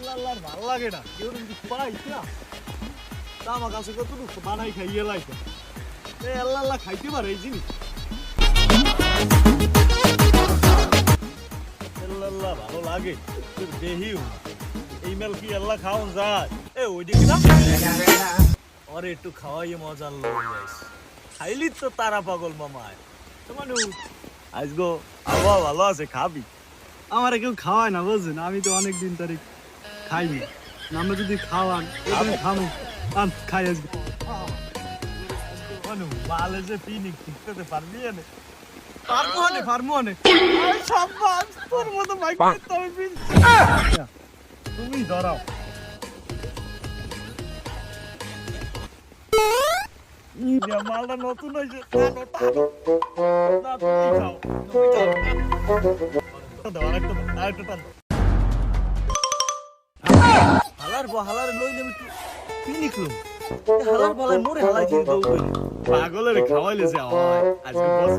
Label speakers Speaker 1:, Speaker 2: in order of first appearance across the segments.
Speaker 1: আল্লাহ ভালো লাগে না। কেউ না, তা আমার কাছে কত বানাই খাইয়ে লাইতে। এ আল্লাহ আল্লাহ খাইতে পারে এই জিনিস। আল্লাহ ভালো লাগে দেহিও এই মেল কি আল্লাহ খাওয়ান যায়? এ ওই দিকে না একটু খাওয়াইয়ে মজার লোক খাইলি তো তারা পাগল মামায় তোমার আজ গো আবহাওয়া ভালো আছে, খাবি?
Speaker 2: আমার কেউ খাওয়ায় না, বুঝছেন? আমি তো অনেক দিন ধরে খাইনি। আমরা যদি খাওয়ান খামো। আম খাই
Speaker 1: অনু মালে যে পিনিক ঠিকতে পারবি না
Speaker 2: পারব পারব
Speaker 1: তোর মতো বাইক তুমি ধরাও। মালটা নতুন হয়েছে আরেকটা আরেকটা হালার বো, হালার লই নেবে তুই কি নিকলো হালার বলায় মোরে হালাই দিয়ে দাও পাগলের খাওয়াইলে যে হয় আজকে বস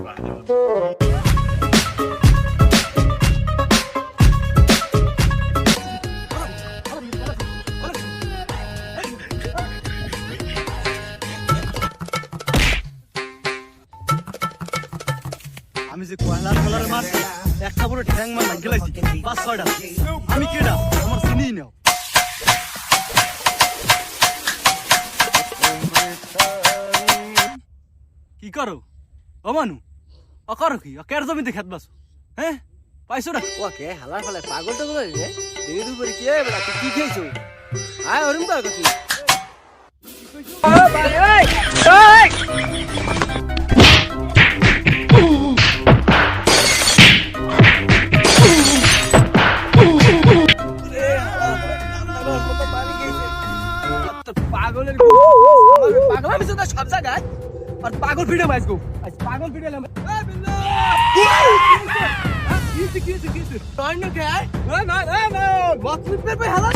Speaker 2: আমি যে কয়লার কলার মারছি একটা বড় ঠ্যাং মার লাগিয়ে লাইছি, পাঁচ ছয়টা। আমি কেডা? আমার চিনি নাও। কি করো ও মানু ও করো কি ও কের জমিতে খেত বাসো হ্যাঁ পাইছো না
Speaker 3: ওকে হালার ফালে পাগল টাগল হয়ে রে দিদি দুপুরে কি হয় বেটা তুই কি খেয়েছো আয় ওরম তো তুই পাগলের পাগল আমি তো সব জায়গায় আর পাগল ভিডিও মাইস গো। আজ পাগল ভিডিও লাম কিসে কিসে কিসে তোর না কে না না না না বাথরুম পে পে হালা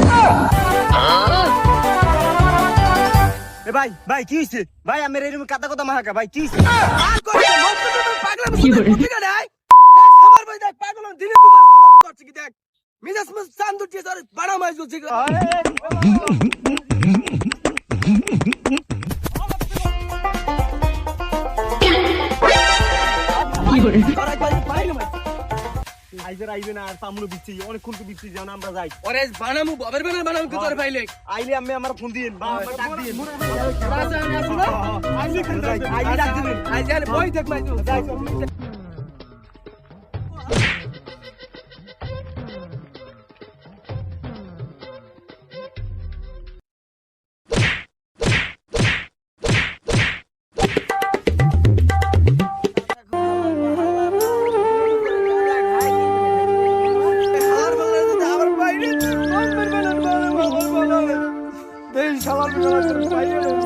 Speaker 2: এ ভাই ভাই কি হইছে? ভাই আমি এরকম কাদা কথা মাহাকা ভাই কি হইছে?
Speaker 3: আর কই পাগল আমি শুনে বুঝি না ভাই দেখ পাগল দিনে দুবার খাবার করছে কি দেখ? মিজাস মস চান্দু টিয়ে ধরে বড় মাইস বলছে করাই পাই
Speaker 1: আইজের আইবে না আর সামনে বিচ্ছি অনেকক্ষণ তো বিচ্ছি যেন আমরা যাই।
Speaker 3: ওরে বানামু বাবার বানাম বানাম কি তোর ভাইলে
Speaker 1: আইলে আমি আমার ফোন দিন বা আমার ডাক দিন
Speaker 3: রাজা আমি আসি না?
Speaker 1: আইলে
Speaker 3: ডাক দিবেন আই বই দেখ মাইস হালার কোন বের